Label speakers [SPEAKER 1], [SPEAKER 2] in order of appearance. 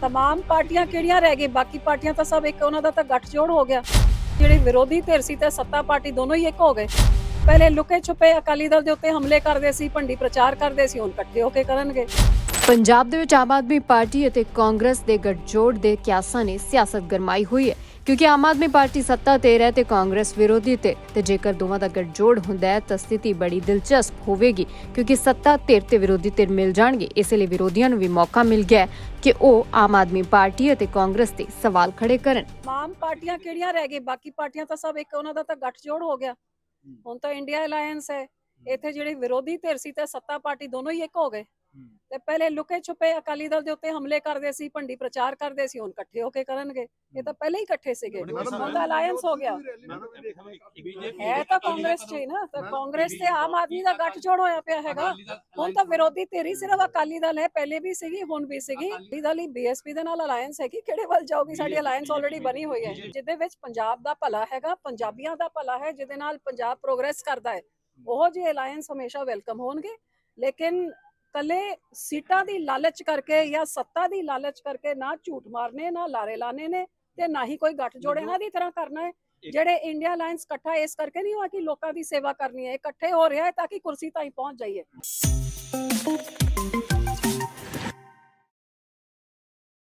[SPEAKER 1] तमाम ਪਾਰਟੀਆਂ ਕਿਹੜੀਆਂ ਰਹਿ ਗਈ ਬਾਕੀ ਪਾਰਟੀਆਂ ਤਾਂ ਸਭ ਇੱਕ ਉਹਨਾਂ ਦਾ ਤਾਂ ਗੱਠਜੋੜ ਹੋ ਗਿਆ ਜਿਹੜੀ ਵਿਰੋਧੀ ਧਿਰ ਸੀ ਤੇ ਸੱਤਾ ਪਾਰਟੀ ਦੋਨੋਂ ਹੀ ਇੱਕ ਹੋ ਗਏ ਪਹਿਲੇ ਲੁਕੇ ਛੁਪੇ ਅਕਾਲੀ ਦਲ ਦੇ ਉੱਤੇ ਹਮਲੇ ਕਰਦੇ ਸੀ ਭੰਡੀ ਪ੍ਰਚਾਰ ਕਰਦੇ ਸੀ ਹੁਣ ਇਕੱਠੇ ਹੋ ਕੇ ਕਰਨਗੇ
[SPEAKER 2] ਪੰਜਾਬ ਦੇ ਵਿੱਚ ਆਮ ਆਦਮੀ ਪਾਰਟੀ ਅਤੇ ਕਾਂਗਰਸ ਦੇ ਗੱਠਜੋੜ ਦੇ ਕਿਆਸਾਂ ਨੇ ਸਿਆਸਤ ਗਰਮਾਈ ਹੋਈ ਹੈ। ਕਿਉਂਕਿ ਆਮ ਆਦਮੀ ਪਾਰਟੀ ਸੱਤਾ ਤੇ ਹੈ ਤੇ ਕਾਂਗਰਸ ਵਿਰੋਧੀ ਤੇ ਤੇ ਜੇਕਰ ਦੋਵਾਂ ਦਾ ਗੱਠਜੋੜ ਹੁੰਦਾ ਹੈ ਤਾਂ ਸਥਿਤੀ ਬੜੀ ਦਿਲਚਸਪ ਹੋਵੇਗੀ। ਕਿਉਂਕਿ ਸੱਤਾ ਧਿਰ ਤੇ ਵਿਰੋਧੀ ਧਿਰ ਮਿਲ ਜਾਣਗੇ। ਇਸ ਲਈ ਵਿਰੋਧੀਆਂ ਨੂੰ ਵੀ ਮੌਕਾ ਮਿਲ ਗਿਆ ਕਿ ਉਹ ਆਮ ਆਦਮੀ ਪਾਰਟੀ ਅਤੇ ਕਾਂਗਰਸ ਤੇ ਸਵਾਲ ਖੜੇ ਕਰਨ।
[SPEAKER 1] ਤਮਾਮ ਪਾਰਟੀਆਂ ਕਿਹੜੀਆਂ ਰਹਿ ਗਈ ਬਾਕੀ ਪਾਰਟੀਆਂ ਤਾਂ ਸਭ ਇੱਕ ਉਹਨਾਂ ਦਾ ਤਾਂ ਗੱਠਜੋੜ ਹੋ ਗਿਆ। ਹੁਣ ਤਾਂ ਇੰਡੀਆ ਅਲਾਈਅੰਸ ਹੈ। ਇੱਥੇ ਜਿਹੜੀ ਵਿਰੋਧੀ ਧਿਰ ਸੀ ਤੇ ਸੱਤਾ ਪਾਰਟੀ ਦੋਨੋਂ ਹੀ ਇੱਕ ਹੋ ਗਏ। ਤੇ ਪਹਿਲੇ ਲੁਕੇ ਛੁਪੇ ਅਕਾਲੀ ਦਲ ਦੇ ਉੱਤੇ ਹਮਲੇ ਕਰਦੇ ਸੀ ਭੰਡੀ ਪ੍ਰਚਾਰ ਕਰਦੇ ਸੀ ਹੁਣ ਇਕੱਠੇ ਹੋ ਕੇ ਕਰਨਗੇ। ਇਹ ਤਾਂ ਪਹਿਲੇ ਹੀ ਇਕੱਠੇ ਸੀਗੇ। ਹੁਣ ਤਾਂ ਅਲਾਈਅੰਸ ਹੋ ਗਿਆ। ਹੈ ਤਾਂ ਕਾਂਗਰਸ ਚ ਹੀ ਨਾ ਤਾਂ ਕਾਂਗਰਸ ਤੇ ਆਮ ਆਦਮੀ ਦਾ ਗੱਠਜੋੜ ਹੋਇਆ ਪਿਆ ਹੈਗਾ। ਹੁਣ ਤਾਂ ਵਿਰੋਧੀ ਤੇਰੀ ਸਿਰਫ ਅਕਾਲੀ ਦਲ ਹੈ ਪਹਿਲੇ ਵੀ ਸੀਗੀ ਹੁਣ ਵੀ ਸੀਗੀ। ਅਕਾਲੀ ਦਲ ਹੀ ਬੀਐਸਪੀ ਦੇ ਨਾਲ ਅਲਾਈਅੰਸ ਹੈ ਕਿ ਕਿਹੜੇ ਵੱਲ ਜਾਊਗੀ? ਸਾਡੀ ਅਲਾਈਅੰਸ ਆਲਰੇਡੀ ਬਣੀ ਹੋਈ ਹੈ। ਜਿਹਦੇ ਵਿੱਚ ਪੰਜਾਬ ਦਾ ਭਲਾ ਹੈਗਾ ਪੰਜਾਬੀਆਂ ਦਾ ਭਲਾ ਹੈ ਜਿਹਦੇ ਨਾਲ ਪੰਜਾਬ ਪ੍ਰੋਗਰੈਸ ਕਰਦਾ ਹੈ। ਉਹ ਜਿਹੇ ਅਲਾਈਅੰਸ ਹਮੇਸ਼ਾ ਵੈਲਕਮ ਹੋਣਗੇ। ਲੇਕਿਨ ਕੱਲੇ ਸੀਟਾਂ ਦੀ ਲਾਲਚ ਕਰਕੇ ਜਾਂ ਸੱਤਾ ਦੀ ਲਾਲਚ ਕਰਕੇ ਨਾ ਝੂਠ ਮਾਰਨੇ ਨਾ ਲਾਰੇ ਲਾਣੇ ਨੇ ਤੇ ਨਾ ਹੀ ਕੋਈ ਗੱਠ ਜੋੜ ਇਹਨਾਂ ਦੀ ਤਰ੍ਹਾਂ ਕਰਨਾ ਹੈ। ਜਿਹੜੇ ਇੰਡੀਆ ਅਲਾਈਅੰਸ ਇਕੱਠਾ ਇਸ ਕਰਕੇ ਨਹੀਂ ਹੋਇਆ ਕਿ ਲੋਕਾਂ ਦੀ ਸੇਵਾ ਕਰਨੀ ਹੈ ਇਕੱਠੇ ਹੋ ਰਿਹਾ ਹੈ ਤਾਂ ਕਿ ਕੁਰਸੀ ਤਾਈਂ ਪਹੁੰਚ ਜਾਈਏ।